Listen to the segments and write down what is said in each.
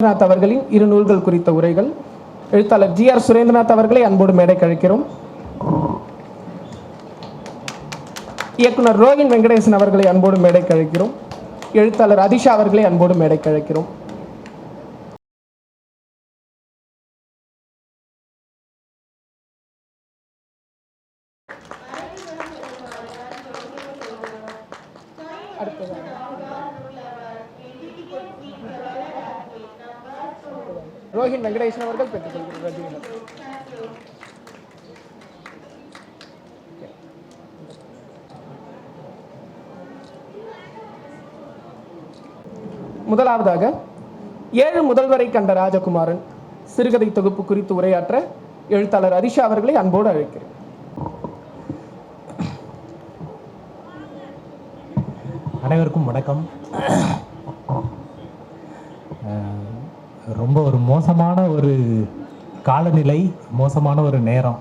சுரேந்திரநாத் அவர்களின் இரு நூல்கள் குறித்த உரைகள். எழுத்தாளர் ஜி ஆர் சுரேந்திரநாத் அவர்களை அன்போடு மேடை கழிக்கிறோம் இயக்குனர் ரோஹின் வெங்கடேசன் அவர்களை அன்போடு மேடை கழிக்கிறோம் எழுத்தாளர் அதிஷா அவர்களை அன்போடு மேடை கழிக்கிறோம் ரோஹின் வெங்கடேசன் அவர்கள் பெற்றுக்கொள்கிறார் ரஜினிகாந்த் முதலாவதாக ஏழு முதல்வரை கண்ட ராஜகுமாரன் சிறுகதை தொகுப்பு குறித்து உரையாற்ற எழுத்தாளர் அரிஷா அவர்களை அன்போடு அழைக்கிறேன். அனைவருக்கும் வணக்கம். ரொம்ப ஒரு மோசமான ஒரு காலநிலை மோசமான ஒரு நேரம்.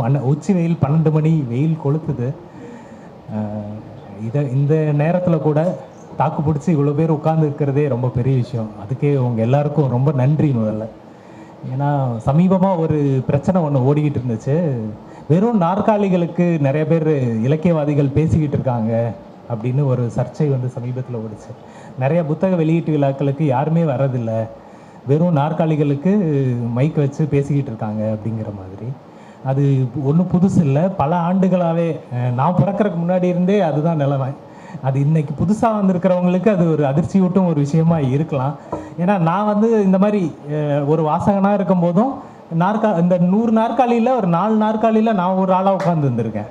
பன்ன உச்சி வெயில் பன்னெண்டு மணி வெயில் கொளுத்துது. இதை இந்த நேரத்தில் கூட தாக்கு பிடிச்சி இவ்வளோ பேர் உட்கார்ந்து இருக்கிறதே ரொம்ப பெரிய விஷயம். அதுக்கே உங்கள் எல்லாருக்கும் ரொம்ப நன்றி முதல்ல. ஏன்னா சமீபமாக ஒரு பிரச்சனை ஒன்று ஓடிக்கிட்டு இருந்துச்சு. வெறும் நாற்காலிகளுக்கு நிறைய பேர் இலக்கியவாதிகள் பேசிக்கிட்டு இருக்காங்க அப்படின்னு ஒரு சர்ச்சை வந்து சமீபத்தில் ஓடிச்சு. நிறைய புத்தக வெளியீட்டு விழாக்களுக்கு யாருமே வரதில்லை வெறும் நாற்காலிகளுக்கு மைக் வச்சு பேசிக்கிட்டு இருக்காங்க அப்படிங்கிற மாதிரி. அது ஒன்றும் புதுசு இல்லை. பல ஆண்டுகளாகவே நான் பிறக்கிறதுக்கு முன்னாடி இருந்தே அதுதான் நிலைமை. அது இன்னைக்கு புதுசாக வந்திருக்கிறவங்களுக்கு அது ஒரு அதிர்ச்சியூட்டும் ஒரு விஷயமா இருக்கலாம். ஏன்னா நான் வந்து இந்த மாதிரி ஒரு வாசகனாக இருக்கும்போதும் நாற்கா இந்த நூறு நாற்காலியில் ஒரு நாலு நாற்காலியில் நான் ஒரு ஆளாக உட்காந்து இருந்திருக்கேன்.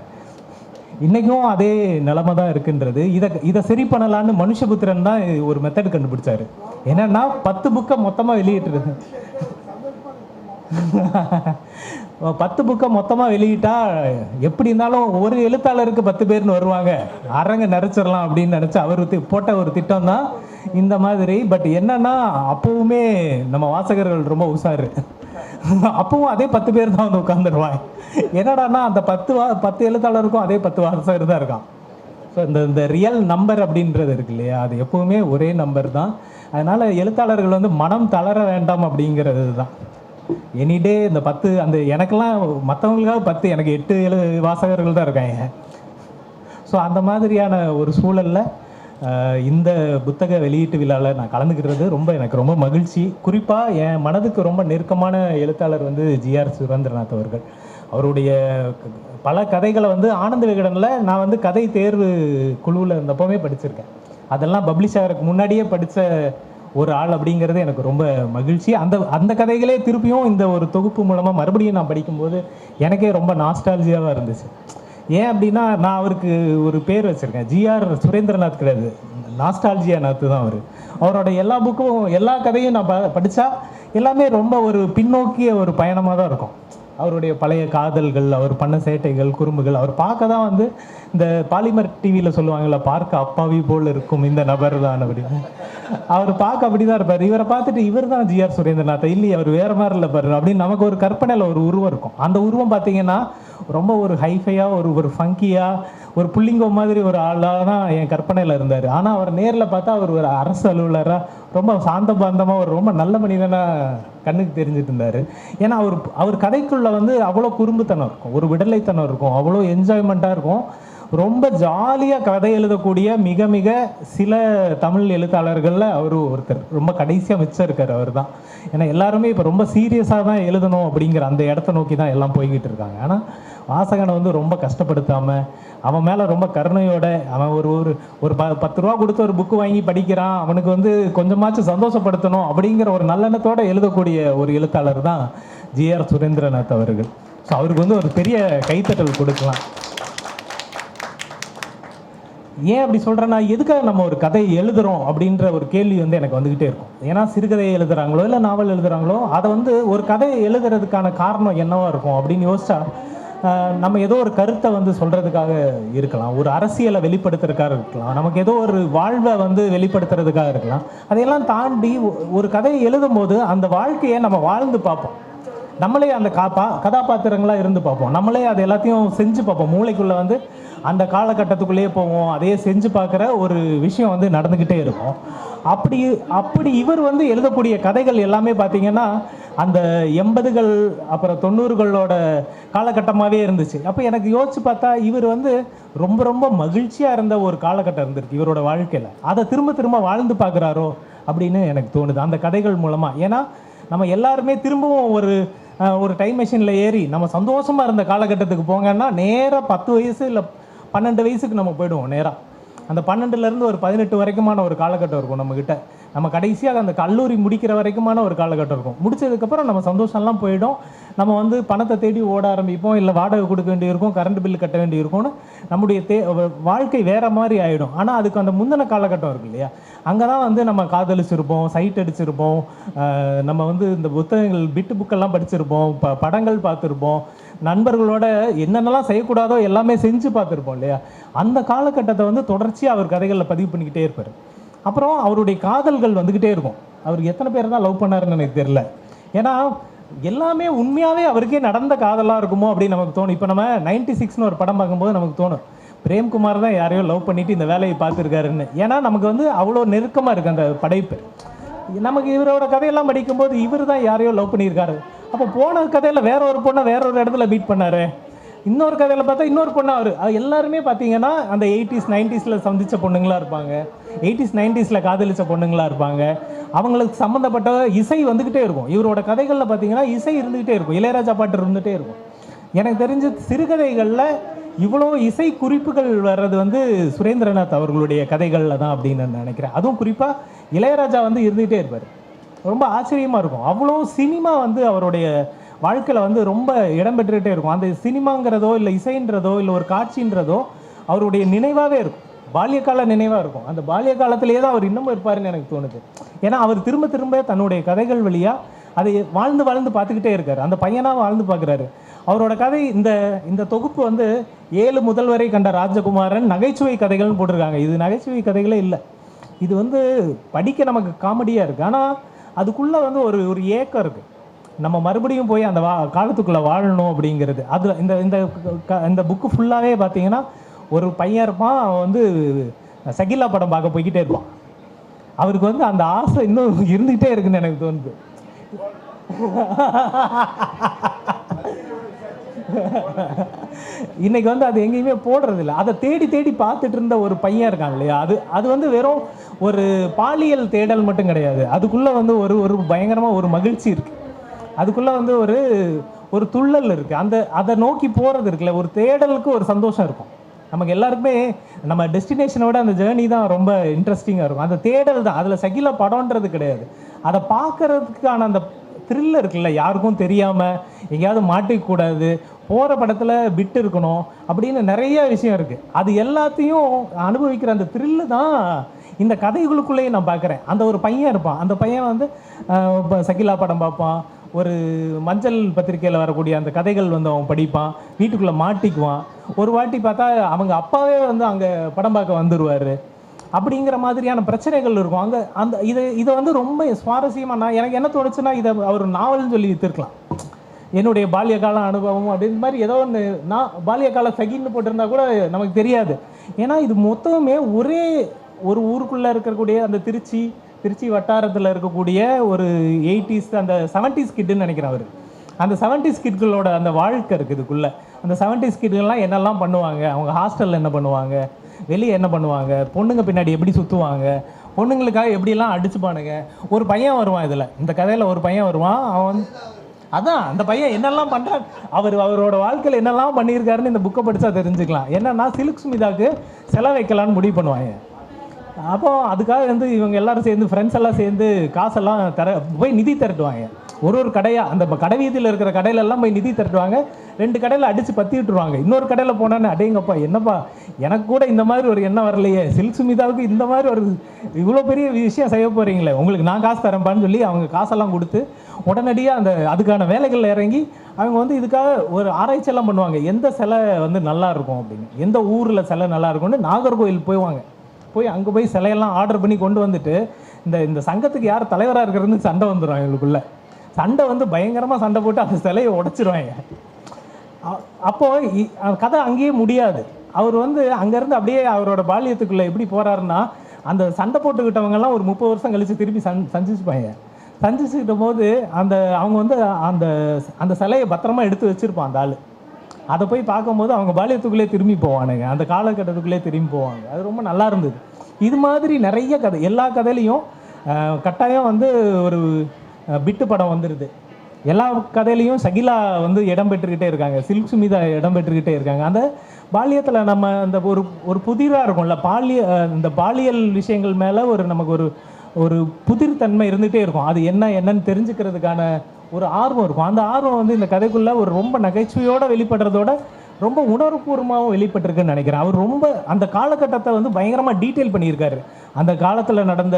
இன்றைக்கும் அதே நிலமை தான் இருக்குன்றது. இதை இதை சரி பண்ணலான்னு மனுஷபுத்திரன் தான் ஒரு மெத்தட் கண்டுபிடிச்சாரு. என்னன்னா பத்து புக்கை மொத்தமாக வெளியிட்டுருது பத்து புக்கை மொத்தமாக வெளியிட்டா எப்படி இருந்தாலும் ஒரு எழுத்தாளருக்கு பத்து பேர்னு வருவாங்க. அரங்க நிறைச்சிடலாம் அப்படின்னு நினச்சி அவர் போட்ட ஒரு திட்டம் தான் இந்த மாதிரி. பட் என்னன்னா அப்போவுமே நம்ம வாசகர்கள் ரொம்ப உஷாரு அப்பவும் அதே பத்து பேர் தான் வந்து உட்காந்துருவாங்க என்னடான்னா அந்த பத்து வா பத்து எழுத்தாளருக்கும் அதே பத்து வாசகர் தான் இருக்கான். ஸோ இந்த இந்த ரியல் நம்பர் அப்படின்றது இருக்கு இல்லையா? அது எப்பவுமே ஒரே நம்பர் தான். அதனால எழுத்தாளர்கள் வந்து மனம் தளர வேண்டாம் அப்படிங்கிறது தான். எனிடே இந்த பத்து அந்த எனக்கெல்லாம் மற்றவங்களுக்காக பத்து எனக்கு எட்டு ஏழு வாசகர்கள் தான் இருக்காங்க. ஸோ அந்த மாதிரியான ஒரு சூழலில் இந்த புத்தக வெளியீட்டு விழாவில் நான் கலந்துக்கிறது ரொம்ப எனக்கு ரொம்ப மகிழ்ச்சி. குறிப்பாக என் மனதுக்கு ரொம்ப நெருக்கமான எழுத்தாளர் வந்து ஜிஆர் சுரேந்திரநாத் அவர்கள். அவருடைய பல கதைகளை வந்து ஆனந்த விகடனில் நான் வந்து கதை தேர்வு குழுவில் இருந்தப்போவே படிச்சிருக்கேன். அதெல்லாம் பப்ளிஷ் ஆகிறதுக்கு முன்னாடியே படித்த ஒரு ஆள் அப்படிங்கிறது எனக்கு ரொம்ப மகிழ்ச்சி. அந்த அந்த கதைகளே திருப்பியும் இந்த ஒரு தொகுப்பு மூலமாக மறுபடியும் நான் படிக்கும்போது எனக்கே ரொம்ப நாஸ்டாலஜியாவாக இருந்துச்சு. ஏன் அப்படின்னா நான் அவருக்கு ஒரு பேர் வச்சுருக்கேன். ஜிஆர் சுரேந்திரநாத் கிடையாது. நாஸ்டாலஜியா நாத்து தான் அவர். அவரோட எல்லா புக்கும் எல்லா கதையும் நான் ப படித்தா எல்லாமே ரொம்ப ஒரு பின்னோக்கிய ஒரு பயணமாக தான் இருக்கும். அவருடைய பழைய காதல்கள் அவர் பண்ண சேட்டைகள் குறும்புகள் அவர் பார்க்க தான் வந்து இந்த பாலிமர் டிவியில் சொல்லுவாங்கல்ல பார்க்க அப்பாவி போல் இருக்கும் இந்த நபர் தான் அப்படின்னு. அவர் பார்க்க அப்படி தான் இருப்பார். இவரை பார்த்துட்டு இவர் தான் ஜிஆர் சுரேந்திரநாத். இல்லையே அவர் வேற மாதிரி இல்லை பாரு அப்படின்னு நமக்கு ஒரு கற்பனையில் ஒரு உருவம் இருக்கும். அந்த உருவம் பார்த்தீங்கன்னா ரொம்ப ஒரு ஹைஃபையாக ஒரு ஒரு ஃபங்கியாக ஒரு புள்ளிங்கோ மாதிரி ஒரு ஆளாக தான் என் கற்பனையில் இருந்தார். ஆனால் அவர் நேரில் பார்த்தா அவர் ஒரு அரசு அலுவலராக ரொம்ப சாந்த பாந்தமாக ஒரு ரொம்ப நல்ல மனிதனாக கண்ணுக்கு தெரிஞ்சிட்டு இருந்தார். ஏன்னா அவர் அவர் கதைக்குள்ளே வந்து அவ்வளோ குறும்புத்தனம் இருக்கும் ஒரு விடலைத்தனம் இருக்கும் அவ்வளோ என்ஜாய்மெண்ட்டாக இருக்கும். ரொம்ப ஜாலியாக கதை எழுதக்கூடிய மிக மிக சில தமிழ் எழுத்தாளர்களில் அவர் ஒருத்தர். ரொம்ப கடைசியாக மிச்சம் இருக்கார் அவர் தான் ஏன்னா எல்லாருமே இப்போ ரொம்ப சீரியஸாக தான் எழுதணும் அப்படிங்கிற அந்த இடத்த நோக்கி தான் எல்லாம் போய்கிட்டு இருக்காங்க. ஆனால் வாசகனை வந்து ரொம்ப கஷ்டப்படுத்தாமல் அவன் மேலே ரொம்ப கருணையோட அவன் ஒரு ஒரு ஒரு ப பத்து ரூபா கொடுத்து ஒரு புக்கு வாங்கி படிக்கிறான் அவனுக்கு வந்து கொஞ்சமாச்சும் சந்தோஷப்படுத்தணும் அப்படிங்கிற ஒரு நல்லெண்ணத்தோடு எழுதக்கூடிய ஒரு எழுத்தாளர் தான் ஜிஆர் சுரேந்திரநாத் அவர்கள். ஸோ அவருக்கு வந்து ஒரு பெரிய கைத்தட்டல் கொடுக்கலாம். ஏன் அப்படி சொல்கிறேன்னா எதுக்காக நம்ம ஒரு கதை எழுதுறோம் அப்படின்ற ஒரு கேள்வி வந்து எனக்கு வந்துக்கிட்டே இருக்கும். ஏன்னா சிறுகதையை எழுதுறாங்களோ இல்லை நாவல் எழுதுறாங்களோ அதை வந்து ஒரு கதையை எழுதுறதுக்கான காரணம் என்னவாக இருக்கும் அப்படின்னு யோசிச்சா நம்ம ஏதோ ஒரு கருத்தை வந்து சொல்கிறதுக்காக இருக்கலாம். ஒரு அரசியலை வெளிப்படுத்துறதுக்காக இருக்கலாம். நமக்கு ஏதோ ஒரு வாழ்வை வந்து வெளிப்படுத்துறதுக்காக இருக்கலாம். அதையெல்லாம் தாண்டி ஒரு கதையை எழுதும் போது அந்த வாழ்க்கையை நம்ம வாழ்ந்து பார்ப்போம். நம்மளே அந்த காப்பா கதாபாத்திரங்களாக இருந்து பார்ப்போம். நம்மளே அது எல்லாத்தையும் செஞ்சு பார்ப்போம். மூளைக்குள்ளே வந்து அந்த காலகட்டத்துக்குள்ளேயே போவோம். அதையே செஞ்சு பார்க்குற ஒரு விஷயம் வந்து நடந்துக்கிட்டே இருக்கும். அப்படி அப்படி இவர் வந்து எழுதக்கூடிய கதைகள் எல்லாமே பார்த்தீங்கன்னா அந்த எண்பதுகள் அப்புறம் தொண்ணூறுகளோட காலகட்டமாகவே இருந்துச்சு. அப்போ எனக்கு யோசிச்சு பார்த்தா இவர் வந்து ரொம்ப ரொம்ப மகிழ்ச்சியாக இருந்த ஒரு காலகட்டம் இருந்திருக்கு இவரோட வாழ்க்கையில். அதை திரும்ப திரும்ப வாழ்ந்து பார்க்குறாரோ அப்படின்னு எனக்கு தோணுது. அந்த கதைகள் மூலமாக ஏன்னா நம்ம எல்லாருமே திரும்பவும் ஒரு ஒரு டைம் மிஷினில் ஏறி நம்ம சந்தோஷமாக இருந்த காலகட்டத்துக்கு போங்கன்னா நேராக பத்து வயசு இல்லை பன்னெண்டு வயசுக்கு நம்ம போயிடுவோம் நேராக அந்த பன்னெண்டுலேருந்து ஒரு பதினெட்டு வரைக்குமான ஒரு காலகட்டம் இருக்கும் நம்மக்கிட்ட நம்ம கடைசியாக அந்த கல்லூரி முடிக்கிற வரைக்குமான ஒரு காலகட்டம் இருக்கும். முடிச்சதுக்கப்புறம் நம்ம சந்தோஷம்லாம் போயிடும். நம்ம வந்து பணத்தை தேடி ஓட ஆரம்பிப்போம். இல்லை வாடகை கொடுக்க வேண்டியிருக்கும் கரண்ட் பில் கட்ட வேண்டியிருக்கும்னு நம்முடைய தே வாழ்க்கை வேற மாதிரி ஆகிடும் ஆனால் அதுக்கு அந்த முந்தின காலகட்டம் இருக்கு இல்லையா? அங்கே தான் வந்து நம்ம காதலிச்சிருப்போம் சைட் அடிச்சிருப்போம். நம்ம வந்து இந்த புத்தகங்கள் பிட்டு புக்கெல்லாம் படிச்சிருப்போம். ப படங்கள் பார்த்துருப்போம். நண்பர்களோட என்னென்னலாம் செய்யக்கூடாதோ எல்லாமே செஞ்சு பார்த்துருப்போம் இல்லையா? அந்த காலகட்டத்தை வந்து தொடர்ச்சியாக அவர் கதைகளில் பதிவு பண்ணிக்கிட்டே இருப்பார். அப்புறம் அவருடைய காதல்கள் வந்துக்கிட்டே இருக்கும். அவர் எத்தனை பேர் தான் லவ் பண்ணாருன்னு எனக்கு தெரியல. ஏன்னா எல்லாமே உண்மையாகவே அவருக்கே நடந்த காதலாக இருக்குமோ அப்படின்னு நமக்கு தோணும். இப்போ நம்ம நைன்டி சிக்ஸ்னு ஒரு படம் பார்க்கும்போது நமக்கு தோணும். பிரேம்குமார் தான் யாரையோ லவ் பண்ணிவிட்டு இந்த வேலையை பார்த்துருக்காருன்னு. ஏன்னா நமக்கு வந்து அவ்வளோ நெருக்கமாக இருக்குது அந்த படைப்பு. நமக்கு இவரோட கதையெல்லாம் படிக்கும்போது இவர் தான் யாரையோ லவ் பண்ணியிருக்காரு. அப்போ போன கதையில் வேற ஒரு பொண்ணை வேற ஒரு இடத்துல மீட் பண்ணார். இன்னொரு கதையில் பார்த்தா இன்னொரு பொண்ணு அவர். எல்லாருமே பார்த்தீங்கன்னா அந்த எயிட்டிஸ் நைன்டிஸில் சந்தித்த பொண்ணுங்களா இருப்பாங்க. எயிட்டிஸ் நைன்டிஸில் காதலித்த பொண்ணுங்களா இருப்பாங்க. அவங்களுக்கு சம்மந்தப்பட்ட இசை வந்துக்கிட்டே இருக்கும். இவரோட கதைகளில் பார்த்தீங்கன்னா இசை இருந்துக்கிட்டே இருக்கும். இளையராஜா பாட்டு இருந்துகிட்டே இருக்கும். எனக்கு தெரிஞ்ச சிறுகதைகளில் இவ்வளோ இசை குறிப்புகள் வர்றது வந்து சுரேந்திரநாத் அவர்களுடைய கதைகளில் தான் அப்படின்னு நான் நினைக்கிறேன். அதுவும் குறிப்பாக இளையராஜா வந்து இருந்துகிட்டே இருப்பார். ரொம்ப ஆச்சரியமாக இருக்கும். அவ்வளோ சினிமா வந்து அவருடைய வாழ்க்கையில் வந்து ரொம்ப இடம் பெற்றுக்கிட்டே இருக்கும். அந்த சினிமாங்கிறதோ இல்லை இசைன்றதோ இல்லை ஒரு காட்சின்றதோ அவருடைய நினைவாகவே இருக்கும். பால்யகால நினைவாக இருக்கும். அந்த பால்ய காலத்திலேயே தான் அவர் இன்னமும் இருப்பாருன்னு எனக்கு தோணுது. ஏன்னா அவர் திரும்ப திரும்ப தன்னுடைய கதைகள் வழியாக அதை வாழ்ந்து வாழ்ந்து பார்த்துக்கிட்டே இருக்கார். அந்த பையனாக வாழ்ந்து பார்க்குறாரு. அவரோட கதை இந்த இந்த தொகுப்பு வந்து ஏழு முதல்வரை கண்ட ராஜகுமாரன் நகைச்சுவை கதைகள்னு போட்டிருக்காங்க. இது நகைச்சுவை கதைகளே இல்லை. இது வந்து படிக்க நமக்கு காமெடியாக இருக்குது ஆனால் அதுக்குள்ளே வந்து ஒரு ஒரு ஏக்கம் இருக்குது நம்ம மறுபடியும் போய் அந்த வா காலத்துக்குள்ளே வாழணும் அப்படிங்கிறது. அது இந்த இந்த க- இந்த புக்கு ஃபுல்லாகவே பார்த்தீங்கன்னா ஒரு பையன் இருப்பான் அவன் வந்து சகிலா படம் பார்க்க போய்கிட்டே இருப்பான். அவருக்கு வந்து அந்த ஆசை இன்னும் இருந்துகிட்டே இருக்குன்னு எனக்கு தோணுது. இன்னைக்கு வந்து அது எங்கேயுமே போடுறதில்ல. அதை தேடி தேடி பார்த்துட்டு இருந்த ஒரு பையன் இருக்கான் இல்லையா? அது அது வந்து வெறும் ஒரு பாலியல் தேடல் மட்டும் கிடையாது. அதுக்குள்ளே வந்து ஒரு ஒரு பயங்கரமாக ஒரு மகிழ்ச்சி இருக்கு. அதுக்குள்ளே வந்து ஒரு ஒரு துள்ளல் இருக்குது அந்த அதை நோக்கி போகிறது இருக்குல்ல. ஒரு தேடலுக்கு ஒரு சந்தோஷம் இருக்கும். நமக்கு எல்லாருக்குமே நம்ம டெஸ்டினேஷனை விட அந்த ஜேர்னி தான் ரொம்ப இன்ட்ரெஸ்டிங்காக இருக்கும். அந்த தேடல் தான். அதில் சகில படம்ன்றது கிடையாது. அதை பார்க்கறதுக்கான அந்த த்ரில் இருக்குல்ல. யாருக்கும் தெரியாமல் எங்கேயாவது மாட்டிக்கூடாது போகிற படத்தில் பிட் இருக்கணும் அப்படின்னு நிறைய விஷயம் இருக்குது அது எல்லாத்தையும் அனுபவிக்கிற அந்த த்ரில்லு தான் இந்த கதைகளுக்குள்ளேயே நான் பார்க்குறேன். அந்த ஒரு பையன் இருப்பான். அந்த பையன் வந்து ஆஹ், சகிலா படம் பார்ப்பான். ஒரு மஞ்சள் பத்திரிக்கையில் வரக்கூடிய அந்த கதைகள் வந்து அவன் படிப்பான். வீட்டுக்குள்ளே மாட்டிக்குவான். ஒரு வாட்டி பார்த்தா அவங்க அப்பாவே வந்து அங்கே படம் பார்க்க வந்துடுவார் அப்படிங்கிற மாதிரியான பிரச்சனைகள் இருக்கும். அங்கே அந்த இதை இதை வந்து ரொம்ப சுவாரஸ்யமாக நான் எனக்கு என்ன தோணுச்சுன்னா இதை அவர் நாவல்னு சொல்லி வித்துருக்கலாம் என்னுடைய பால்யகால அனுபவம் அப்படின்னு மாதிரி ஏதோ ஒன்று நான் பால்யகால சகின்னு போட்டிருந்தா கூட நமக்கு தெரியாது. ஏன்னா இது மொத்தமே ஒரே ஒரு ஊருக்குள்ளே இருக்கக்கூடிய அந்த திருச்சி திருச்சி வட்டாரத்தில் இருக்கக்கூடிய ஒரு எயிட்டிஸ் அந்த செவன்டிஸ் கிட்டுன்னு நினைக்கிறேன் அவர். அந்த செவன்டிஸ் கிட்களோட அந்த வாழ்க்கை இருக்குது இதுக்குள்ளே. அந்த செவன்டிஸ் கிட்கள்லாம் என்னெல்லாம் பண்ணுவாங்க? அவங்க ஹாஸ்டலில் என்ன பண்ணுவாங்க? வெளியே என்ன பண்ணுவாங்க? பொண்ணுங்க பின்னாடி எப்படி சுற்றுவாங்க பொண்ணுங்களுக்காக எப்படிலாம் அடிச்சுப்பானுங்க? ஒரு பையன் வருவான் இதில். இந்த கதையில் ஒரு பையன் வருவான். அவன் வந்து அதான் அந்த பையன் என்னெல்லாம் பண்ணுறாரு அவர் அவரோட வாழ்க்கையில் என்னெல்லாம் பண்ணியிருக்காருன்னு இந்த புக்கை படித்தா தெரிஞ்சுக்கலாம். என்னன்னா சிலுக் சுமிதாவுக்கு செலவு வைக்கலான்னு முடிவு பண்ணுவாங்க. அப்போ அதுக்காக வந்து இவங்க எல்லாரும் சேர்ந்து ஃப்ரெண்ட்ஸ் எல்லாம் சேர்ந்து காசெல்லாம் தர போய் நிதி திரட்டுவாங்க. ஒரு ஒரு கடையாக அந்த கடை வீதியில் இருக்கிற கடையிலெல்லாம் போய் நிதி திரட்டுவாங்க. ரெண்டு கடையில் அடித்து பற்றி விட்டுருவாங்க. இன்னொரு கடையில் போனான்னு அடேங்கப்பா என்னப்பா எனக்கு கூட இந்த மாதிரி ஒரு எண்ணம் வரலையே. சில்க் சுமிதாவுக்கு இந்த மாதிரி ஒரு இவ்வளோ பெரிய விஷயம் செய்ய போகிறீங்களே உங்களுக்கு நான் காசு தரேன்ப்பான்னு சொல்லி அவங்க காசெல்லாம் கொடுத்து உடனடியாக அந்த அதுக்கான வேலைகளில் இறங்கி அவங்க வந்து இதுக்காக ஒரு ஆராய்ச்சியெல்லாம் பண்ணுவாங்க. எந்த சிலை வந்து நல்லா இருக்கும் அப்படின்னு. எந்த ஊரில் சிலை நல்லா இருக்கும்னு நாகர்கோவில் போய்வாங்க. போய் அங்கே போய் சிலையெல்லாம் ஆர்டர் பண்ணி கொண்டு வந்துட்டு இந்த இந்த சங்கத்துக்கு யார் தலைவராக இருக்கிறதுன்னு சண்டை வந்துடும் எங்களுக்குள்ள. சண்டை வந்து பயங்கரமாக சண்டை போட்டு அந்த சிலையை உடச்சிருவாங்க. அப்போது இ- கதை அங்கேயே முடியாது. அவர் வந்து அங்கேருந்து அப்படியே அவரோட பாலியத்துக்குள்ளே எப்படி போகிறாருன்னா அந்த சண்டை போட்டுக்கிட்டவங்கெல்லாம் ஒரு முப்பது வருஷம் கழித்து திருப்பி சந் சந்திச்சுப்பாங்க. சந்திச்சுக்கிட்ட போது அந்த அவங்க வந்து அந்த அந்த சிலையை பத்திரமா எடுத்து வச்சுருப்பான் அந்த ஆள். அதை போய் பார்க்கும்போது அவங்க பாலியத்துக்குள்ளே திரும்பி போவானுங்க. அந்த காலகட்டத்துக்குள்ளே திரும்பி போவாங்க. அது ரொம்ப நல்லா இருந்தது. இது மாதிரி நிறைய கதை எல்லா கதையிலையும் கட்டாயம் வந்து ஒரு பிட்டு படம் வந்துடுது எல்லா கதையிலையும் சகிலா வந்து இடம் பெற்றுக்கிட்டே இருக்காங்க. சில்க் சுமிதா இடம் பெற்றுக்கிட்டே இருக்காங்க. அந்த பாலியத்தில் நம்ம அந்த ஒரு ஒரு புதிராக இருக்கும்ல பாலிய இந்த பாலியல் விஷயங்கள் மேலே ஒரு நமக்கு ஒரு ஒரு புதிர் தன்மை இருந்துகிட்டே இருக்கும். அது என்ன என்னன்னு தெரிஞ்சுக்கிறதுக்கான ஒரு ஆர்வம் இருக்கும். அந்த ஆர்வம் வந்து இந்த கதைக்குள்ள ஒரு ரொம்ப நகைச்சுவையோட வெளிப்படுறதோட ரொம்ப உணர்வுபூர்வமாகவும் வெளிப்பட்டிருக்குன்னு நினைக்கிறேன். அவர் ரொம்ப அந்த காலகட்டத்தை வந்து பயங்கரமாக டீட்டெயில் பண்ணியிருக்காரு. அந்த காலத்தில் நடந்த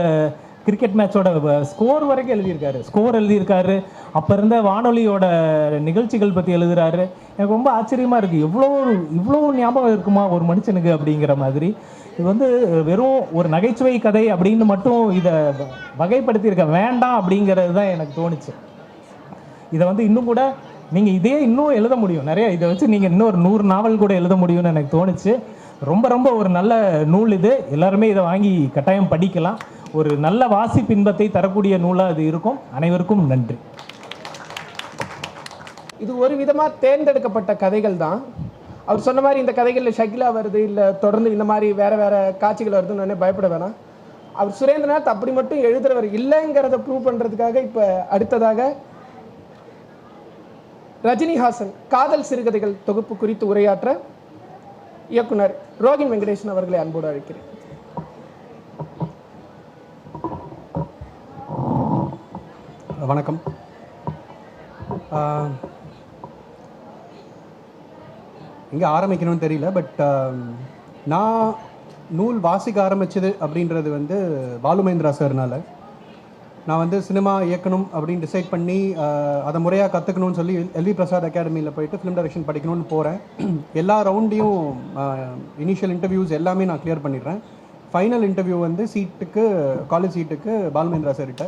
கிரிக்கெட் மேட்சோட ஸ்கோர் வரைக்கும் எழுதியிருக்காரு. ஸ்கோர் எழுதியிருக்காரு. அப்போ இருந்த வானொலியோட நிகழ்ச்சிகள் பற்றி எழுதுறாரு. எனக்கு ரொம்ப ஆச்சரியமாக இருக்குது இவ்வளோ இவ்வளோ ஞாபகம் இருக்குமா ஒரு மனுஷனுக்கு அப்படிங்கிற மாதிரி. இது வந்து வெறும் ஒரு நகைச்சுவை கதை அப்படின்னு மட்டும் இதை வகைப்படுத்தியிருக்க வேண்டாம் அப்படிங்கிறது தான் எனக்கு தோணுச்சு. இதை வந்து இன்னும் கூட நீங்கள் இதே இன்னும் எழுத முடியும். நிறைய இதை வச்சு நீங்கள் இன்னும் ஒரு நூறு நாவல் கூட எழுத முடியும்னு எனக்கு தோணுச்சு. ரொம்ப ரொம்ப ஒரு நல்ல நூல் இது. எல்லாருமே இதை வாங்கி கட்டாயம் படிக்கலாம். ஒரு நல்ல வாசி பின்பத்தை தரக்கூடிய நூலாக அது இருக்கும். அனைவருக்கும் நன்றி. இது ஒரு விதமாக தேர்ந்தெடுக்கப்பட்ட கதைகள் தான். அவர் சொன்ன மாதிரி இந்த கதைகளில் ஷகிலா வருது இல்லை தொடர்ந்து இந்த மாதிரி வேற வேற காட்சிகள் வருதுன்னு உடனே பயப்பட வேணாம். அவர் சுரேந்திரநாத் அப்படி மட்டும் எழுதுறவர் இல்லைங்கிறத ப்ரூவ் பண்ணுறதுக்காக இப்போ அடுத்ததாக ரஜினிஹாசன் காதல் சிறுகதைகள் தொகுப்பு குறித்து உரையாற்ற இயக்குனர் ரோகின் வெங்கடேசன் அவர்களை அன்போடு அழைக்கிறேன். வணக்கம். எங்கே ஆரம்பிக்கணும்னு தெரியல பட் um, நான் நூல் வாசிக்க ஆரம்பிச்சது அப்படின்றது வந்து பாலுமேந்திரா சார்னால். நான் வந்து சினிமா இயக்கணும் அப்படின்னு டிசைட் பண்ணி அதை முறையாக கற்றுக்கணும்னு சொல்லி எல்வி பிரசாத் அகாடமியில் போயிட்டு ஃபிலிம் டைரக்ஷன் படிக்கணும்னு போகிறேன் எல்லா ரவுண்டையும் இனிஷியல் இன்டர்வியூஸ் எல்லாமே நான் கிளியர் பண்ணிடுறேன். ஃபைனல் இன்டர்வியூ வந்து சீட்டுக்கு காலேஜ் சீட்டுக்கு பாலுமேந்திரா சார்கிட்ட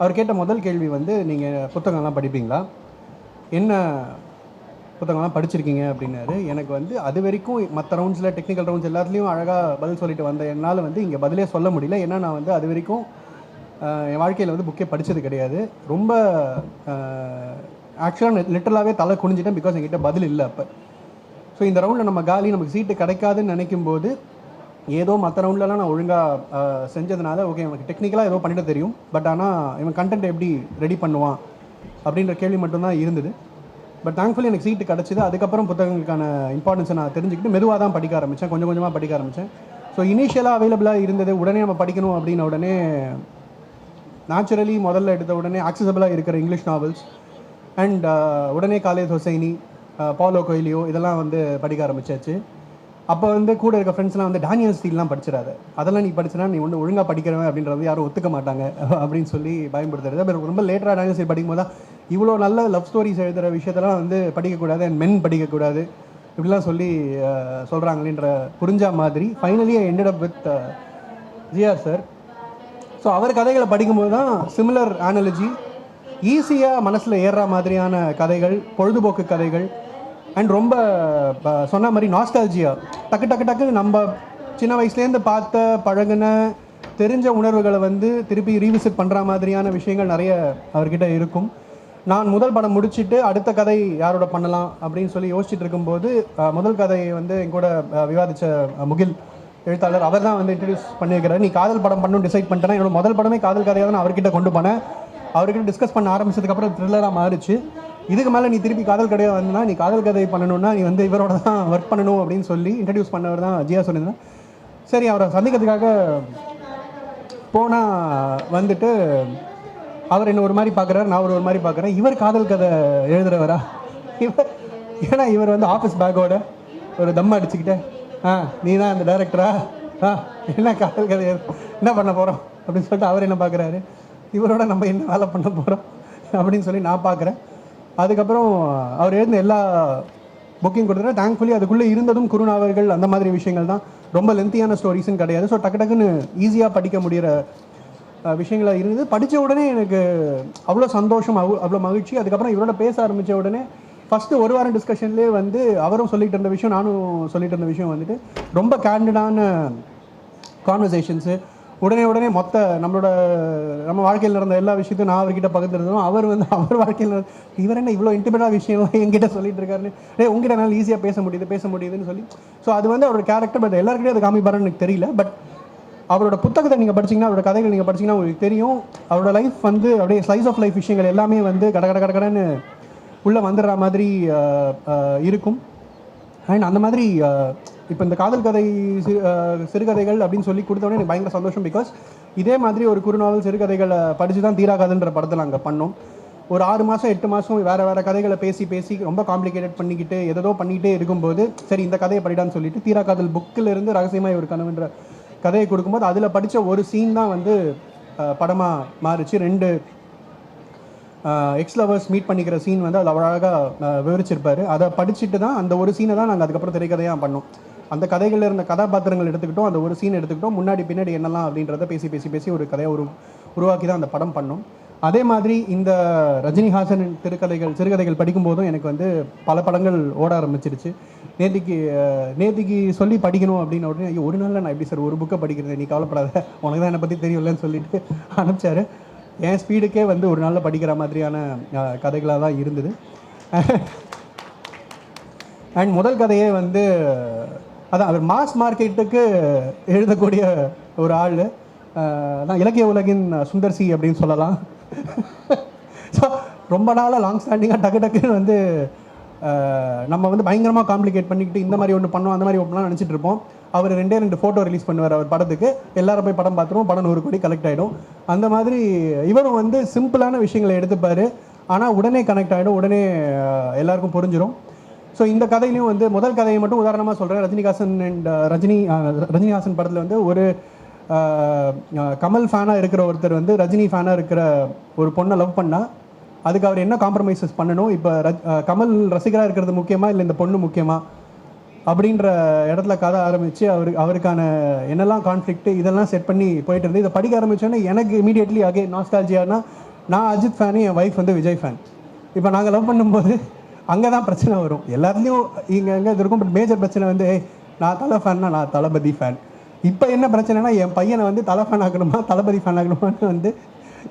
அவர் கேட்ட முதல் கேள்வி வந்து நீங்கள் புத்தகம்லாம் படிப்பீங்களா? என்ன புத்தகம்லாம் படிச்சிருக்கீங்க அப்படின்னாரு. எனக்கு வந்து அது வரைக்கும் மற்ற ரவுண்ட்ஸில் டெக்னிக்கல் ரவுண்ட்ஸ் எல்லாத்துலேயும் அழகாக பதில் சொல்லிட்டு வந்த என்னால் வந்து இங்கே பதிலே சொல்ல முடியல. ஏன்னா நான் வந்து அது வரைக்கும் என் வாழ்க்கையில் வந்து புக்கே படித்தது கிடையாது. ரொம்ப ஆக்சுவலாக லிட்டரலாகவே தலை குனிஞ்சிட்டேன் பிகாஸ் என்கிட்ட பதில் இல்லை அப்போ. ஸோ இந்த ரவுண்டில் நம்ம காலி நமக்கு சீட்டு கிடைக்காதுன்னு நினைக்கும் போது ஏதோ மற்ற ரவுண்ட்லலாம் நான் ஒழுங்காக செஞ்சதுனால ஓகே எனக்கு டெக்னிக்கலாக ஏதோ பண்ணிட தெரியும். பட் ஆனால் இவன் கண்டென்ட் எப்படி ரெடி பண்ணுவான் அப்படின்ற கேள்வி மட்டும்தான் இருந்தது. பட் தேங்க்ஃபுல்லி எனக்கு சீட்டு கிடச்சிது. அதுக்கப்புறம் புத்தகங்களுக்கான இம்பார்ட்டன்ஸை நான் தெரிஞ்சுக்கிட்டு மெதுவாக தான் படிக்க ஆரம்பித்தேன் கொஞ்சம் கொஞ்சமாக படிக்க ஆரம்பித்தேன் ஸோ இனிஷியலாக அவைலபிளாக இருந்தது. உடனே நம்ம படிக்கணும் அப்படின்ன உடனே நேச்சுரலி முதல்ல எடுத்த உடனே ஆக்சசபிளாக இருக்கிற இங்கிலீஷ் நாவல்ஸ் அண்ட் உடனே college Hosseini uh, Paulo Coelho இதெல்லாம் வந்து படிக்க ஆரம்பிச்சாச்சு. அப்போ வந்து கூட இருக்க ஃப்ரெண்ட்ஸ்லாம் வந்து டேனியல் ஸ்டீல்லாம் படிச்சிடாது அதெல்லாம் நீ படிச்சினா நீ ஒன்று ஒழுங்காக படிக்கிறவன் அப்படின்றது யாரும் ஒத்துக்க மாட்டாங்க. அப்படின்னு சொல்லி பயன்படுத்துறது. ரொம்ப லேட்டராக டேனியல் ஸ்டீல் படிக்கும்போது தான் இவ்வளோ நல்ல லவ் ஸ்டோரிஸ் எழுதுகிற விஷயத்தெல்லாம் வந்து படிக்கக்கூடாது அண்ட் மென் படிக்கக்கூடாது. இப்படிலாம் சொல்லி சொல்கிறாங்களேன்ற புரிஞ்ச மாதிரி finally ended up with GR sir so அவர் கதைகளை படிக்கும்போது தான் சிமிலர் ஆனாலஜி ஈஸியாக மனசில் ஏறுற மாதிரியான கதைகள் பொழுதுபோக்கு கதைகள் அண்ட் ரொம்ப சொன்ன மாதிரி நாஸ்டாலஜியா டக்கு டக்கு டக்கு நம்ம சின்ன வயசுலேருந்து பார்த்த பழகுன தெரிஞ்ச உணர்வுகளை வந்து திருப்பி ரீவிசிட் பண்ணுற மாதிரியான விஷயங்கள் நிறைய அவர்கிட்ட இருக்கும். நான் முதல் படம் முடிச்சிட்டு அடுத்த கதை யாரோட பண்ணலாம் அப்படின்னு சொல்லி யோசிச்சுட்டு இருக்கும்போது முதல் கதையை வந்து என் கூட முகில் எழுத்தாளர். அவர் தான் வந்து இன்ட்ரடியூஸ் பண்ணியிருக்கிறார். நீ காதல் படம் பண்ணணும்னு டிசைட் பண்ணிட்டேன்னா என்னோட முதல் படமே காதல் கதையாக தான் நான் அவர்கிட்ட கொண்டு போனேன். அவர்கிட்ட டிஸ்கஸ் பண்ண ஆரம்பிச்சதுக்கப்புறம் த்ரில்லராக மாறிச்சு இதுக்கு மேலே நீ திருப்பி காதல் கதையாக வந்தனா நீ காதல் கதை பண்ணணும்னா நீ வந்து இவரோட தான் ஒர்க் பண்ணணும் அப்படின்னு சொல்லி இன்ட்ரடியூஸ் பண்ணவர் தான் ஜியா சொல்லியிருந்தேன். சரி அவரை சந்திக்கிறதுக்காக போனால் வந்துட்டு அவர் என்ன ஒரு மாதிரி பார்க்குறாரு நான் ஒரு ஒரு மாதிரி பார்க்குறேன். இவர் காதல் கதை எழுதுறவரா? இவர் ஏன்னா இவர் வந்து ஆஃபீஸ் பேக்கோட ஒரு தம் அடிச்சுக்கிட்டே ஆ நீ தான் அந்த டைரக்டரா ஆ? என்ன காதல் கதை என்ன பண்ண போகிறோம் அப்படின்னு சொல்லிட்டு அவர் என்ன பார்க்குறாரு? இவரோட நம்ம என்ன வேலை பண்ண போகிறோம் அப்படின்னு சொல்லி நான் பார்க்குறேன். அதுக்கப்புறம் அவர் எழுதின எல்லா புக்கிங் கொடுத்துட்டு தேங்க்ஃபுல்லி அதுக்குள்ளே இருந்ததும் குறுநாவல்கள் அந்த மாதிரி விஷயங்கள் தான். ரொம்ப லென்த்தியான ஸ்டோரிஸும் கிடையாது. ஸோ டக்கு டக்குன்னு ஈஸியாக படிக்க முடிகிற விஷயங்களாக இருந்தது படித்த உடனே எனக்கு அவ்வளோ சந்தோஷம் அவ்வளோ அவ்வளோ மகிழ்ச்சி. அதுக்கப்புறம் இவரோட பேச ஆரம்பித்த உடனே ஃபஸ்ட்டு ஒரு வாரம் டிஸ்கஷன்லேயே வந்து அவரும் சொல்லிட்டு இருந்த விஷயம் நானும் சொல்லிட்டு இருந்த விஷயம் வந்துட்டு ரொம்ப கேண்டடான கான்வர்சேஷன்ஸு உடனே உடனே மொத்த நம்மளோட நம்ம வாழ்க்கையில் நடந்த எல்லா விஷயத்தையும் நான் அவர்கிட்ட பகிர்ந்துருந்தோம் அவர் வந்து அவர் வாழ்க்கையில் இவர் என்ன இவ்வளோ இன்டிமேட்டாக விஷயம் என்கிட்ட சொல்லிட்டு இருக்காருன்னு டேய் உங்ககிட்ட என்னால் ஈஸியாக பேச முடியுது பேச முடியுதுன்னு சொல்லி. ஸோ அது வந்து அவரோட கேரக்டர் பட் எல்லாருக்கிட்டையும் அது காமிப்பாருன்னு எனக்கு தெரியல பட் அவரோட புத்தகத்தை நீங்கள் படிச்சீங்கன்னா அவரோட கதைகள் நீங்கள் படிச்சீங்கன்னா உங்களுக்கு தெரியும். அவரோட லைஃப் வந்து அப்படியே ஸ்லைஸ் ஆஃப் லைஃப் விஷயங்கள் எல்லாமே வந்து கட கட கடன்னு உள்ளே வந்துடுற மாதிரி இருக்கும். அண்ட் அந்த மாதிரி இப்போ இந்த காதல் கதை சிறு சிறுகதைகள் அப்படின்னு சொல்லி கொடுத்தோடனே எனக்கு பயங்கர சந்தோஷம் பிகாஸ் இதே மாதிரி ஒரு குறுநாவல் சிறுகதைகளை படித்து தான் தீராகாதுன்ற படத்தை நாங்கள் பண்ணோம். ஒரு ஆறு மாதம் எட்டு மாதம் வேறு வேறு கதைகளை பேசி பேசி ரொம்ப காம்ப்ளிகேட்டட் பண்ணிக்கிட்டு எதோ பண்ணிக்கிட்டே இருக்கும்போது சரி இந்த கதையை படிடான்னு சொல்லிட்டு தீராகாதல் புக்கில் இருந்து ரகசியமாக ஒரு கனவுன்ற கதையை கொடுக்கும்போது அதில் படித்த ஒரு சீன் தான் வந்து படமாக மாறிச்சு. ரெண்டு எக்ஸ் லவர்ஸ் மீட் பண்ணிக்கிற சீன் வந்து அது அழகாக விவரிச்சிருப்பார். அதை படிச்சுட்டு தான் அந்த ஒரு சீனை தான் நாங்கள் அதுக்கப்புறம் திரைக்கதையாக பண்ணோம். அந்த கதைகளில் இருந்த கதாபாத்திரங்கள் எடுத்துக்கிட்டோம் அந்த ஒரு சீன் எடுத்துக்கிட்டோம். முன்னாடி பின்னாடி என்னெல்லாம் அப்படின்றத பேசி பேசி பேசி ஒரு கதையை ஒரு உருவாக்கி தான் அந்த படம் பண்ணோம். அதே மாதிரி இந்த ரஜினிஹாசன் திருக்கதைகள் சிறுகதைகள் படிக்கும்போதும் எனக்கு வந்து பல படங்கள் ஓட ஆரம்பிச்சிருச்சு. நேத்திக்கு நேத்திக்கு சொல்லி படிக்கணும் அப்படின்னு உடனே ஐயோ ஒரு நாளில் நான் எப்படி சார் ஒரு புக்கை படிக்கிறது? நீ கவலைப்படாத. உனக்கு தான் என்னை பற்றி தெரியலன்னு சொல்லிட்டு அனுப்பிச்சாரு. என் ஸ்பீடுக்கே வந்து ஒரு நாளில் படிக்கிற மாதிரியான கதைகளாக தான் இருந்தது. அண்ட் முதல் கதையே வந்து அதான் அவர் மாஸ் மார்க்கெட்டுக்கு எழுதக்கூடிய ஒரு ஆள். நான் இலக்கிய உலகின் சுந்தர் சி அப்படின்னு சொல்லலாம். ஸோ ரொம்ப நாளாக லாங் ஸ்டாண்டிங்காக டக்கு டக்குன்னு வந்து நம்ம வந்து பயங்கரமாக காம்ப்ளிகேட் பண்ணிக்கிட்டு இந்த மாதிரி ஒன்று பண்ணோம் அந்த மாதிரி ஒன்றுலாம் நினச்சிட்டு இருப்போம். அவர் ரெண்டே ரெண்டு ஃபோட்டோ ரிலீஸ் பண்ணுவார் அவர் படத்துக்கு. எல்லாரும் போய் படம் பார்த்துருவோம் படம் நூறு கோடி கலெக்ட் ஆகிடும் அந்த மாதிரி இவரும் வந்து சிம்பிளான விஷயங்களை எடுத்துப்பார். ஆனால் உடனே கனெக்ட் ஆகிடும் உடனே எல்லாருக்கும் புரிஞ்சிடும் ஸோ இந்த கதையிலையும் வந்து முதல் கதையை மட்டும் உதாரணமாக சொல்கிறேன் ரஜினிகாசன் அண்ட் ரஜினி ரஜினிகாசன் படத்தில் வந்து ஒரு கமல் ஃபேனாக இருக்கிற ஒருத்தர் வந்து ரஜினி ஃபேனாக இருக்கிற ஒரு பொண்ணை லவ் பண்ணால் அதுக்கு அவர் என்ன காம்ப்ரமைசஸ் பண்ணணும்? இப்போ கமல் ரசிகராக இருக்கிறது முக்கியமா இல்லை இந்த பொண்ணு முக்கியமா? அப்படின்ற இடத்துல கதை ஆரம்பித்து அவரு அவருக்கான என்னெல்லாம் கான்ஃப்ளிக்ட் இதெல்லாம் செட் பண்ணி போயிட்டு இருந்து இதை படிக்க ஆரம்பித்தோன்னே எனக்கு இமீடியட்லி அகே நாஸ்டாலஜியானா நான் அஜித் ஃபேனு என் ஒய்ஃப் வந்து விஜய் ஃபேன் இப்போ நாங்கள் லவ் பண்ணும்போது அங்கே தான் பிரச்சனை வரும். எல்லாத்துலேயும் இங்கே எங்கே இது இருக்கும் பட் மேஜர் பிரச்சனை வந்து "ஏய், நான் தலை ஃபேன்னா நான் தளபதி ஃபேன் இப்போ என்ன பிரச்சனைனா என் பையனை வந்து தலை ஃபேன் ஆக்கணுமா தளபதி ஃபேன் ஆகணுமான்னு வந்து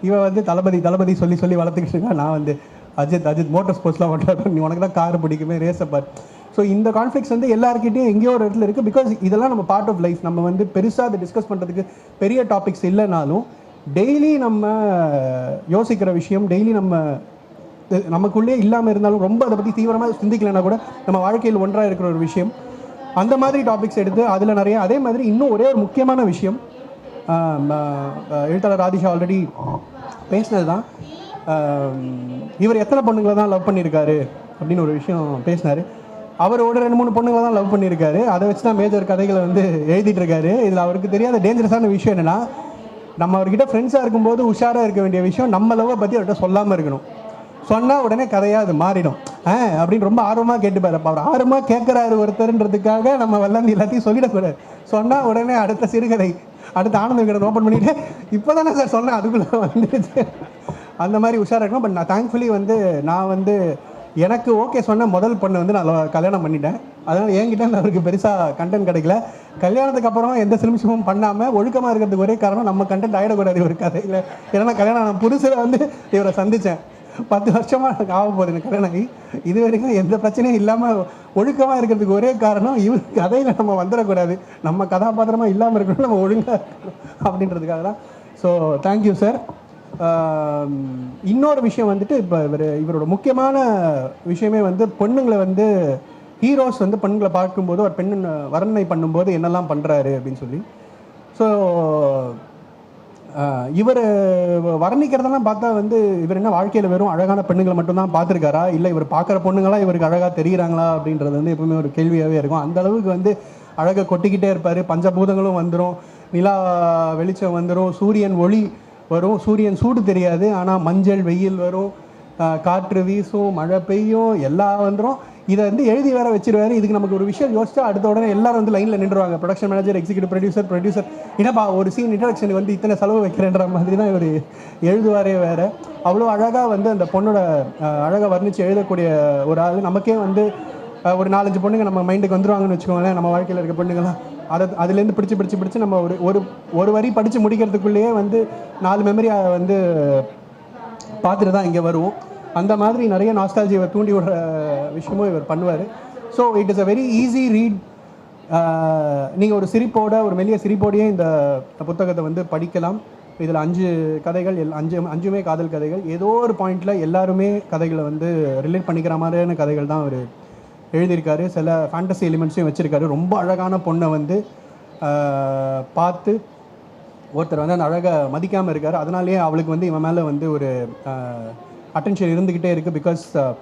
இவன் வந்து தளபதி தளபதி சொல்லி சொல்லி வளர்த்துக்கிட்டு இருக்கான். நான் வந்து அஜித் அஜித் மோட்டர் ஸ்போர்ட்ஸ்லாம் பண்ணுறேன் நீ உனக்கு தான் கார் பிடிக்குமே ரேஸை பார். ஸோ இந்த கான்ஃப்ளிக்ஸ் வந்து எல்லாருக்கிட்டையும் எங்கேயோ ஒரு இடத்துல இருக்குது பிகாஸ் இதெல்லாம் நம்ம பார்ட் ஆஃப் லைஃப் நம்ம வந்து பெருசாக அதை டிஸ்கஸ் பண்ணுறதுக்கு பெரிய டாபிக்ஸ் இல்லைனாலும் டெய்லி நம்ம யோசிக்கிற விஷயம் டெய்லி நம்ம நமக்குள்ளே இல்லாமல் இருந்தாலும் ரொம்ப அதை பற்றி தீவிரமாக சிந்திக்கலைன்னா கூட நம்ம வாழ்க்கையில் ஒன்றாக இருக்கிற ஒரு விஷயம். அந்த மாதிரி டாபிக்ஸ் எடுத்து அதில் நிறைய அதே மாதிரி இன்னும் ஒரே ஒரு முக்கியமான விஷயம் எழுத்தாளர் ராதிஷா ஆல்ரெடி பேசினது தான் இவர் எத்தனை பொண்ணுங்களை தான் லவ் பண்ணியிருக்காரு அப்படின்னு ஒரு விஷயம் பேசினார். அவரோட ரெண்டு மூணு பொண்ணுங்களை தான் லவ் பண்ணியிருக்காரு. அதை வச்சு தான் மேஜர் கதைகளை வந்து எழுதிட்டு இருக்காரு. இதில் அவருக்கு தெரியாத டேஞ்சரஸான விஷயம் என்னென்னா நம்ம அவர்கிட்ட ஃப்ரெண்ட்ஸாக இருக்கும்போது உஷாராக இருக்க வேண்டிய விஷயம் நம்ம லவ்வை பற்றி அவர்கிட்ட சொல்லாமல் இருக்கணும். சொன்னால் உடனே கதையாக அது மாறிடும். ஆ அப்படின்னு ரொம்ப ஆர்வமாக கேட்டுப்பாரு. அப்போ அவர் ஆர்வமாக கேட்குறாரு ஒருத்தருன்றதுக்காக நம்ம வல்லாந்து எல்லாத்தையும் சொல்லிடக்கூடாது. சொன்னால் உடனே அடுத்த சிறுகதை அடுத்து ஆனந்த விகடன் ஓப்பன் பண்ணிவிட்டு இப்போ தானே சார் சொன்னேன் அதுக்குள்ளே வந்துடுச்சு. அந்த மாதிரி உஷாராக இருக்கணும் பட் நான் தேங்க்ஃபுல்லி வந்து நான் வந்து எனக்கு ஓகே சொன்ன முதல் பொண்ணை வந்து நான் கல்யாணம் பண்ணிட்டேன். அதனால் என்கிட்ட அவருக்கு பெருசாக கண்டென்ட் கிடைக்கல. கல்யாணத்துக்கு அப்புறம் எந்த சிலிமிஷமும் பண்ணாமல் ஒழுக்கமாக இருக்கிறதுக்கு ஒரே காரணம் நம்ம கண்டென்ட் ஆகிடக்கூடாது ஒரு கதையில் ஏன்னா கல்யாணம் நான் புதுசில் வந்து இவரை சந்தித்தேன் பத்து வருஷமாக எனக்கு ஆக போகுது எனக்கு கல்யாணம் ஆகி. இது வரைக்கும் எந்த பிரச்சனையும் இல்லாமல் ஒழுக்கமாக இருக்கிறதுக்கு ஒரே காரணம் இவர் கதையில் நம்ம வந்துடக்கூடாது. நம்ம கதாபாத்திரமாக இல்லாமல் இருக்கணும் நம்ம ஒழுங்காக இருக்கணும் அப்படின்றதுக்காக தான். ஸோ தேங்க்யூ சார் இன்னொரு விஷயம் வந்துட்டு இப்போ இவர் இவரோட முக்கியமான விஷயமே வந்து பொண்ணுங்களை வந்து ஹீரோஸ் வந்து பெண்களை பார்க்கும்போது ஒரு பெண் வர்ணனை பண்ணும்போது என்னெல்லாம் பண்ணுறாரு அப்படின்னு சொல்லி. ஸோ இவர் வர்ணிக்கிறதெல்லாம் பார்த்தா வந்து இவர் என்ன வாழ்க்கையில் வெறும் அழகான பெண்ணுங்களை மட்டும்தான் பார்த்துருக்காரா? இல்லை இவர் பார்க்குற பொண்ணுங்களாம் இவருக்கு அழகாக தெரிகிறாங்களா அப்படின்றது வந்து எப்பவுமே ஒரு கேள்வியாகவே இருக்கும். அந்த அளவுக்கு வந்து அழகை கொட்டிக்கிட்டே இருப்பார். பஞ்சபூதங்களும் வந்துடும் நிலா வெளிச்சம் வந்துடும் சூரியன் ஒளி வரும். சூரியன் சூடு தெரியாது. ஆனால் மஞ்சள் வெயில் வரும். காற்று வீசும். மழை பெய்யும். எல்லாம் வந்துடும் இதை வந்து எழுதி வேற வச்சிருவாரு. இதுக்கு நமக்கு ஒரு விஷயம் யோசிச்சா அடுத்த உடனே எல்லாரும் வந்து லைனில் நின்றுவாங்க production manager executive producer producer என்னப்பா ஒரு சீன் இன்ட்ரடக்ஷனுக்கு வந்து இத்தனை செலவு வைக்கிறேன்ற மாதிரி தான் இவர் எழுதுவாரே வேற. அவ்வளோ அழகாக வந்து அந்த பொண்ணோட அழகாக வர்ணித்து எழுதக்கூடிய ஒரு ஆள். நமக்கே வந்து ஒரு நாலஞ்சு பொண்ணுங்க நம்ம மைண்டுக்கு வந்துருவாங்கன்னு வச்சுக்கோங்களேன். நம்ம வாழ்க்கையில் இருக்க பொண்ணுங்களாம் அதை அதுலேருந்து பிடிச்சி பிடிச்சி பிடிச்சி நம்ம ஒரு ஒரு ஒரு வரி படித்து முடிக்கிறதுக்குள்ளேயே வந்து நாலு மெமரி வந்து பார்த்துட்டு தான் இங்கே வருவோம். அந்த மாதிரி நிறைய நாஸ்டாலஜியை தூண்டி விடுற விஷயமும் இவர் பண்ணுவார். So it is a very easy read நீங்கள் ஒரு சிரிப்போட ஒரு மெல்லிய சிரிப்போடையே இந்த புத்தகத்தை வந்து படிக்கலாம். இதில் அஞ்சு கதைகள் எல் அஞ்சு அஞ்சுமே காதல் கதைகள். ஏதோ ஒரு பாயிண்டில் எல்லாருமே கதைகளை வந்து ரிலேட் பண்ணிக்கிற மாதிரியான கதைகள் தான் அவர் எழுதியிருக்காரு. சில ஃபேண்டசி எலிமெண்ட்ஸையும் வச்சுருக்காரு. ரொம்ப அழகான பொண்ணை வந்து பார்த்து ஒருத்தர் வந்து அந்த அழகை மதிக்காமல் இருக்கார். அதனாலேயே அவளுக்கு வந்து இவன் மேலே வந்து ஒரு அட்டென்ஷன் இருந்துக்கிட்டே இருக்குது பிகாஸ் uh,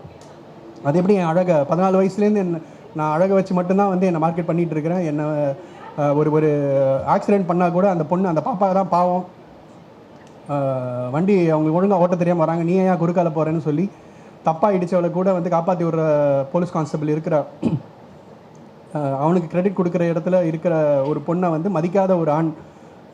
அது எப்படி என் அழகை பதினாலு வயசுலேருந்து என்ன நான் அழகை வச்சு மட்டும்தான் வந்து என்னை மார்க்கெட் பண்ணிகிட்டு இருக்கிறேன். என்னை uh, ஒரு ஒரு ஆக்சிடென்ட் பண்ணால் கூட அந்த பொண்ணு அந்த பாப்பா தான் பாவம் uh, வண்டி அவங்க ஒழுங்காக ஓட்ட தெரியாமல் வராங்க. நீ ஏன் குறுக்கால போகிறேன்னு சொல்லி தப்பாக இடிச்சவளை கூட வந்து காப்பாற்றி விடுற போலீஸ் கான்ஸ்டபிள் இருக்கிற. அவனுக்கு கிரெடிட் கொடுக்குற இடத்துல இருக்கிற ஒரு பொண்ணை வந்து மதிக்காத ஒரு ஆண்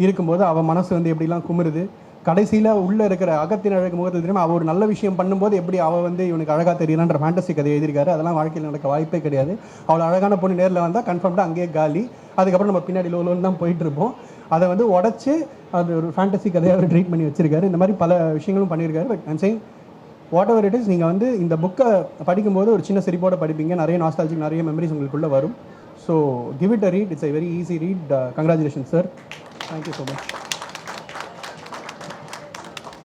இருக்கும்போது அவன் மனசு வந்து எப்படிலாம் குமுறுது? கடைசியில் உள்ளே இருக்கிற அகத்தின் அழகு முகத்தில் தெரியுமா? அவள் ஒரு நல்ல விஷயம் பண்ணும்போது எப்படி அவள் வந்து இவனுக்கு அழகாக தெரியலான்ற ஃபேண்டசி கதை எழுதியிருக்காரு. அதெல்லாம் வாழ்க்கையில் நடக்க வாய்ப்பே கிடையாது. அவள் அழகான பொண்ணு நேரில் வந்தால் கன்ஃபார்ம்டாக அங்கேயே காலி. அதுக்கப்புறம் நம்ம பின்னாடி லோலோன்னு தான் போயிட்டுருப்போம். அதை வந்து உடச்சி அது ஒரு ஃபேண்டசி கதையாக அவர் ட்ரீட் பண்ணி வச்சிருக்காரு. இந்த மாதிரி பல விஷயங்களும் பண்ணியிருக்காரு. But I'm saying whatever it is நீங்கள் வந்து இந்த புக்கை படிக்கும்போது ஒரு சின்ன சிரிப்போட படிப்பீங்க. நிறைய நாஸ்டாலஜிக் நிறைய மெமரிஸ் உங்களுக்குள்ளே வரும். So give it a read it's a very easy read congratulation sir thank you so much